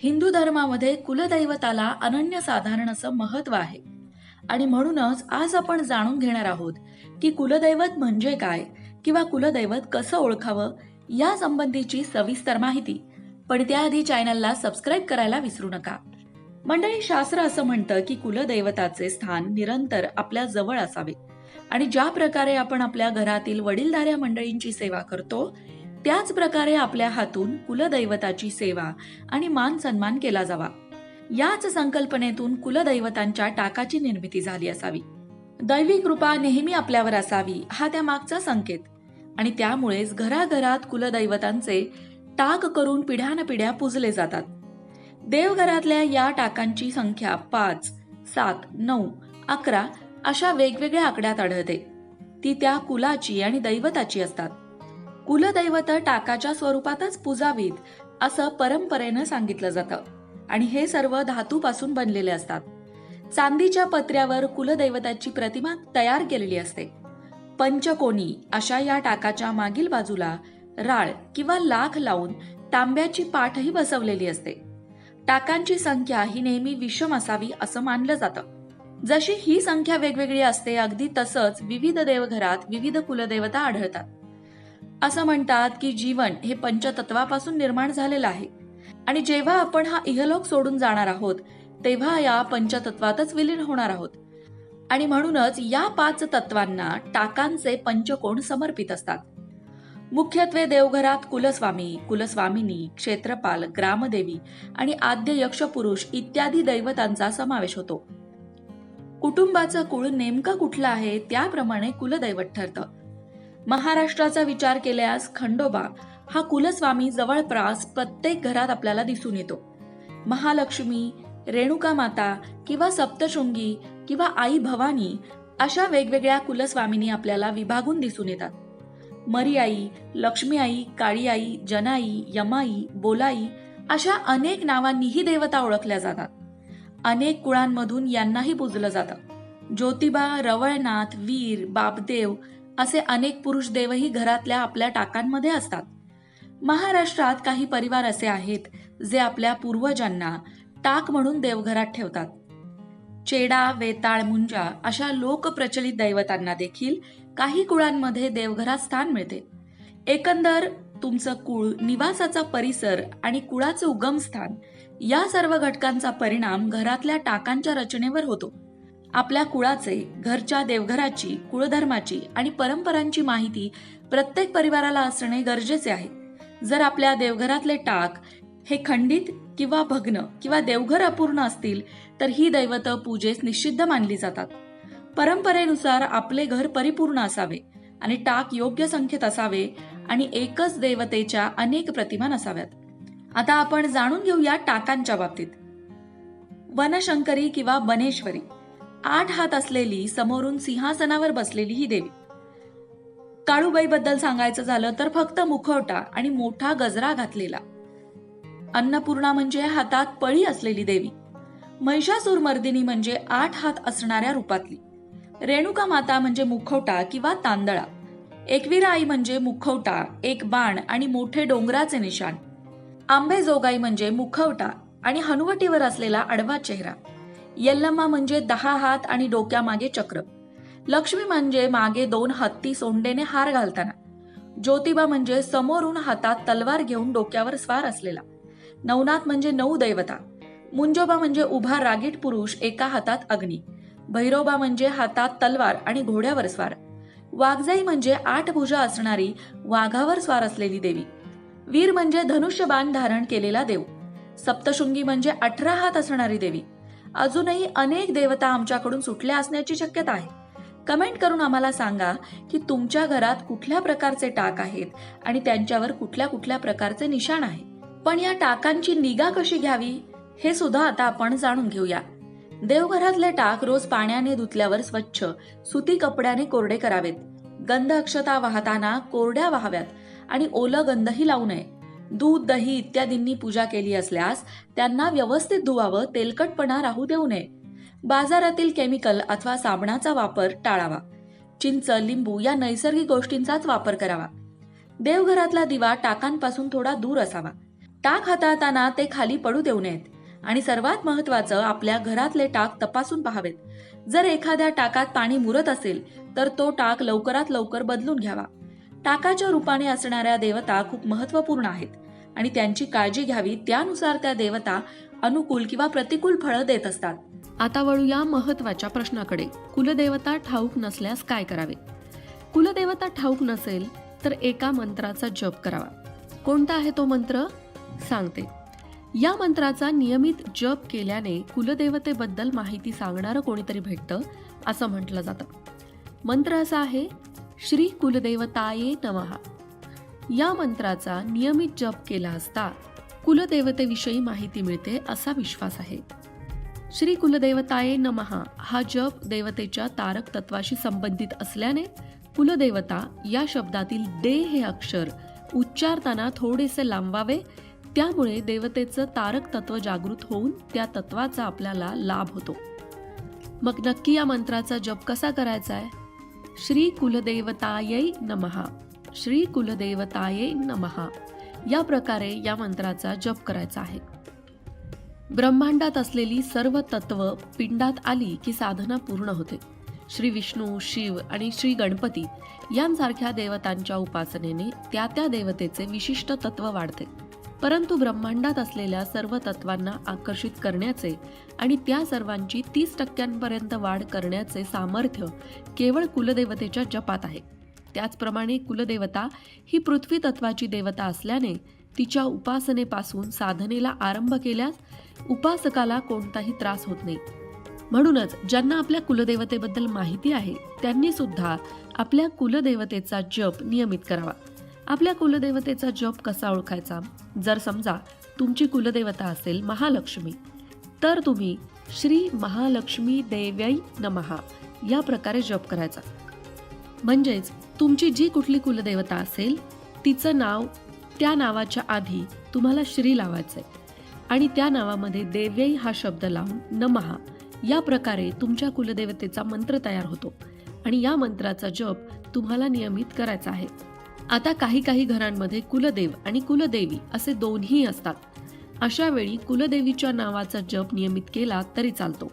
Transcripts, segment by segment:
हिंदू धर्मामध्ये कुलदैवताला अनन्यसाधारण असं महत्त्व आहे. आणि म्हणूनच आज आपण जाणून घेणार आहोत की कुलदैवत म्हणजे काय किंवा कुलदैवत कसं ओळखावं या संबंधीची सविस्तर माहिती. पण त्याआधी चॅनलला सबस्क्राईब करायला विसरू नका. मंडळी शास्त्र असं म्हणतं की कुलदैवताचे स्थान निरंतर आपल्या जवळ असावे. आणि ज्या प्रकारे आपण आपल्या घरातील वडीलधाऱ्या मंडळींची सेवा करतो त्याच प्रकारे आपल्या हातून कुलदैवताची सेवा आणि मान सन्मान केला जावा. याच संकल्पनेतून कुलदैवतांच्या टाकाची निर्मिती झाली असावी. दैवी कृपा नेहमी आपल्यावर असावी हा त्या मागचा संकेत. आणि त्यामुळेच घराघरात कुलदैवतांचे टाक करून पिढ्यानपिढ्या पुजले जातात. देवघरातल्या या टाकांची संख्या पाच सात नऊ अकरा अशा वेगवेगळ्या आकड्यात आढळते. ती त्या कुलाची आणि दैवताची असतात. कुलदैवत टाकाच्या स्वरूपातच पूजावीत असं परंपरेनं सांगितलं जातं. आणि हे सर्व धातूपासून बनलेले असतात. चांदीच्या पत्र्यावर कुलदैवताची प्रतिमा तयार केलेली असते. पंचकोनी अशा या टाकाच्या मागील बाजूला राळ किंवा लाख लावून तांब्याची पाठही बसवलेली असते. टाकांची संख्या ही नेहमी विषम असावी असं मानलं जातं. जशी ही संख्या वेगवेगळी असते अगदी तसंच विविध देवघरात विविध कुलदेवता आढळतात. असं म्हणतात की जीवन हे पंचतत्वापासून निर्माण झालेलं आहे. आणि जेव्हा आपण हा इहलोक सोडून जाणार आहोत तेव्हा या पंचतत्वातच विलीन होणार आहोत. आणि म्हणूनच या पाच तत्वांना टाकांचे पंचकोण समर्पित असतात. मुख्यत्वे देवघरात कुलस्वामी कुलस्वामिनी क्षेत्रपाल ग्रामदेवी आणि आद्य यक्षपुरुष इत्यादी दैवतांचा समावेश होतो. कुटुंबाचं कुळ नेमकं कुठलं आहे त्याप्रमाणे कुलदैवत ठरतं. महाराष्ट्राचा विचार केल्यास खंडोबा हा कुलस्वामी जवळपास प्रत्येक घरात आपल्याला दिसून येतो. महालक्ष्मी रेणुका माता किंवा सप्तशृंगी किंवा आई भवानी अशा वेगवेगळ्या कुलस्वामिनी आपल्याला विभागून दिसून येतात. मरियाई लक्ष्मी आई काळी आई जनाई यमाई बोलाई अशा अनेक नावांनीही देवता ओळखल्या जातात. अनेक कुळांमधून यांनाही पूजलं जातं. ज्योतिबा रवळनाथ वीर बापदेव असे अनेक पुरुष देवही घरातल्या आपल्या टाकांमध्ये असतात. महाराष्ट्रात काही परिवार असे आहेत जे आपल्या पूर्वजांना टाक म्हणून देवघरात ठेवतात. चेडा वेताळ मुंजा अशा लोकप्रचलित दैवतांना देखील काही कुळांमध्ये देवघरात स्थान मिळते. एकंदर तुमचं कुळ निवासाचा परिसर आणि कुळाचं उगमस्थान या सर्व घटकांचा परिणाम घरातल्या टाकांच्या रचनेवर होतो. आपल्या कुळाचे घरच्या देवघराची कुळधर्माची आणि परंपरांची माहिती प्रत्येक परिवाराला असणे गरजेचे आहे. जर आपल्या देवघरातले टाक हे खंडित किंवा भग्न किंवा देवघर अपूर्ण असतील तर ही दैवत पूजेस निषिद्ध मानली जातात. परंपरेनुसार आपले घर परिपूर्ण असावे आणि टाक योग्य संख्येत असावे आणि एकच देवतेच्या अनेक प्रतिमा नसाव्यात. आता आपण जाणून घेऊया टाकांच्या बाबतीत. वनशंकरी किंवा बनेश्वरी. आठ हात असलेली समोरून सिंहासनावर बसलेली ही देवी. काळूबाई बद्दल सांगायचं झालं तर फक्त मुखवटा आणि मोठा गजरा घातलेला. अन्नपूर्णा म्हणजे हातात पळी असलेली देवी. महिषासूर मर्दिनी म्हणजे आठ हात असणाऱ्या रूपातली. रेणुका माता म्हणजे मुखवटा किंवा तांदळा. एकवीरा आई म्हणजे मुखवटा एक बाण आणि मोठे डोंगराचे निशाण. आंबेजोगाई म्हणजे मुखवटा आणि हनुवटीवर असलेला आडवा चेहरा. यल्लम्मा म्हणजे दहा हात आणि डोक्यामागे चक्र. लक्ष्मी म्हणजे मागे दोन हत्ती सोंडेने हार घालताना. ज्योतिबा म्हणजे समोरून हातात तलवार घेऊन डोक्यावर स्वार असलेला. नवनाथ म्हणजे नऊ दैवता. मुंजोबा म्हणजे उभा रागीट पुरुष एका हातात अग्नी. भैरोबा म्हणजे हातात तलवार आणि घोड्यावर स्वार. वाघजाई म्हणजे आठ भुजा असणारी वाघावर स्वार असलेली देवी. वीर म्हणजे धनुष्यबाण धारण केलेला देव. सप्तशृंगी म्हणजे अठरा हात असणारी देवी. अजूनही अनेक देवता आमच्याकडून सुटल्या असण्याची शक्यता आहे. कमेंट करून आम्हाला सांगा की तुमच्या घरात कुठल्या प्रकारचे टाक आहेत आणि त्यांच्यावर कुठल्या कुठल्या प्रकारचे निशाण आहे. पण या टाकांची निगा कशी घ्यावी हे सुद्धा आता आपण जाणून घेऊया. देवघरातले टाक रोज पाण्याने धुतल्यावर स्वच्छ सुती कपड्याने कोरडे करावेत. गंध अक्षता वाहताना कोरड्या वाहाव्यात आणि ओलं गंधही लावू नये. दूध दही इत्यादींनी पूजा केली असल्यास त्यांना व्यवस्थित धुवावं तेलकटपणा राहू देऊ नये. बाजारातील केमिकल अथवा साबणाचा वापर टाळावा. चिंच लिंबू या नैसर्गिक गोष्टींचाच वापर करावा. देवघरातला दिवा टाकांपासून थोडा दूर असावा. टाक हाताळताना ते खाली पडू देऊ नयेत. आणि सर्वात महत्वाचं आपल्या घरातले टाक तपासून पाहावेत. जर एखाद्या टाकात पाणी मुरत असेल तर तो टाक लवकरात लवकर बदलून घ्यावा. टाकाच्या रूपाने असणाऱ्या देवता खूप महत्त्वपूर्ण आहेत. आणि त्यांची काळजी घ्यावी त्यानुसार त्या देवता अनुकूल किंवा प्रतिकूल फळं देत असतात. आता वळूया महत्त्वाच्या प्रश्नाकडे. कुलदेवता ठाऊक नसल्यास काय करावे? कुलदेवता ठाऊक नसेल तर एका मंत्राचा जप करावा. कोणता आहे तो मंत्र? सांगते. या मंत्राचा नियमित जप केल्याने कुलदेवतेबद्दल माहिती सांगणारं कोणीतरी भेटतं असं म्हटलं जातं. मंत्र असा आहे श्री कुलदेवताये नमहा या मंत्राचा नियमित जप केला असता कुलदेवतेविषयी माहिती मिळते असा विश्वास आहे. श्री कुलदेवताये नमहा हा जप देवतेच्या तारक तत्वाशी संबंधित असल्याने कुलदेवता या शब्दातील दे हे अक्षर उच्चारताना थोडेसे लांबावे त्यामुळे देवतेचं तारक तत्व जागृत होऊन त्या तत्वाचा आपल्याला लाभ होतो. मग नक्की या मंत्राचा जप कसा करायचा आहे? श्री कुलदेवतायै नमहा श्री कुलदेवताये नमहा या प्रकारे या मंत्राचा जप करायचा आहे. ब्रह्मांडात असलेली सर्व तत्व पिंडात आली की साधना पूर्ण होते. श्री विष्णू शिव आणि श्री गणपती यांसारख्या देवतांच्या उपासनेने त्या त्या देवतेचे विशिष्ट तत्व वाढते. परंतु ब्रह्मांडात असलेल्या सर्व तत्वांना आकर्षित करण्याचे आणि त्या सर्वांची तीस टक्क्यांपर्यंत वाढ करण्याचे सामर्थ्य केवळ कुलदेवतेच्या जपात आहे. त्याचप्रमाणे कुलदेवता ही पृथ्वी तत्वाची देवता असल्याने तिच्या उपासनेपासून साधनेला आरंभ केल्यास उपासकाला कोणताही त्रास होत नाही. म्हणूनच ज्यांना आपल्या कुलदेवतेबद्दल माहिती आहे त्यांनी सुद्धा आपल्या कुलदेवतेचा जप नियमित करावा. आपल्या कुलदेवतेचा जप कसा ओळखायचा? जर समजा तुमची कुलदेवता असेल महालक्ष्मी तर तुम्ही श्री महालक्ष्मी देव्यै नमहा या प्रकारे जप करायचा. म्हणजेच तुमची जी कुठली कुलदेवता असेल तिचं नाव त्या नावाच्या आधी तुम्हाला श्री लावायचंय. आणि त्या नावामध्ये देव्यई हा शब्द लावून नमहा या प्रकारे तुमच्या कुलदेवतेचा मंत्र तयार होतो. आणि या मंत्राचा जप तुम्हाला नियमित करायचा आहे. आता काही काही घरांमध्ये कुलदेव आणि कुलदेवी असे दोन्ही असतात. अशा वेळी कुलदेवीच्या नावाचा जप नियमित केला तरी चालतो.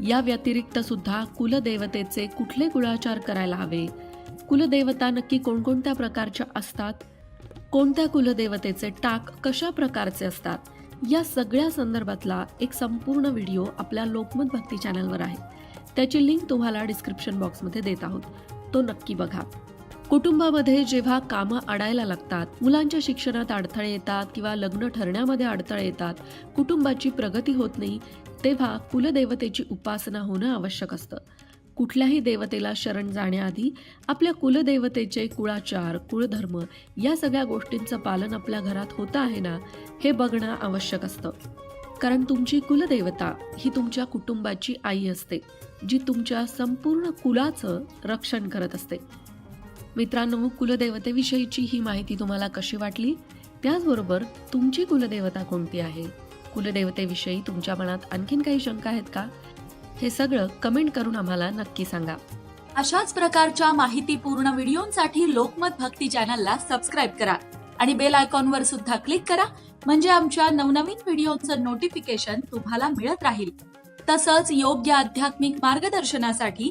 या व्यतिरिक्त सुद्धा कुलदेवतेचे कुठले कुळाचार करायला हवे? कुलदेवता नक्की कोणकोणत्या प्रकारच्या असतात? कोणत्या कुलदेवतेचे टाक कशा प्रकारचे असतात? या सगळ्या संदर्भातला एक संपूर्ण व्हिडिओ आपल्या लोकमत भक्ती चॅनलवर आहे. त्याची लिंक तुम्हाला डिस्क्रिप्शन बॉक्समध्ये देत आहोत. तो नक्की बघा. कुटुंबामध्ये जेव्हा कामं अडायला लागतात मुलांच्या शिक्षणात अडथळे येतात किंवा लग्न ठरण्यामध्ये अडथळे येतात कुटुंबाची प्रगती होत नाही तेव्हा कुलदेवतेची उपासना होणं आवश्यक असतं. कुठल्याही देवतेला शरण जाण्याआधी आपल्या कुलदेवतेचे कुळाचार कुळधर्म या सगळ्या गोष्टींचं पालन आपल्या घरात होतं आहे ना हे बघणं आवश्यक असतं. कारण तुमची कुलदेवता ही तुमच्या कुटुंबाची आई असते जी तुमच्या संपूर्ण कुलाचं रक्षण करत असते. मित्रांनो कुलदेवतेविषयीची ही माहिती तुम्हाला कशी वाटली? त्याचबरोबर तुमची कुलदेवता कोणती आहे? कुलदेवतेविषयी तुमच्या मनात आणखीन काही शंका आहेत का? हे सगळं कमेंट करून आम्हाला नक्की सांगा. अशाच प्रकारच्या माहितीपूर्ण व्हिडिओंसाठी लोकमत भक्ती चॅनलला सबस्क्राईब करा आणि बेल आयकॉनवर सुद्धा क्लिक करा म्हणजे आमच्या नवनवीन व्हिडिओचं नोटिफिकेशन तुम्हाला मिळत राहील. तसंच योग्य आध्यात्मिक मार्गदर्शनासाठी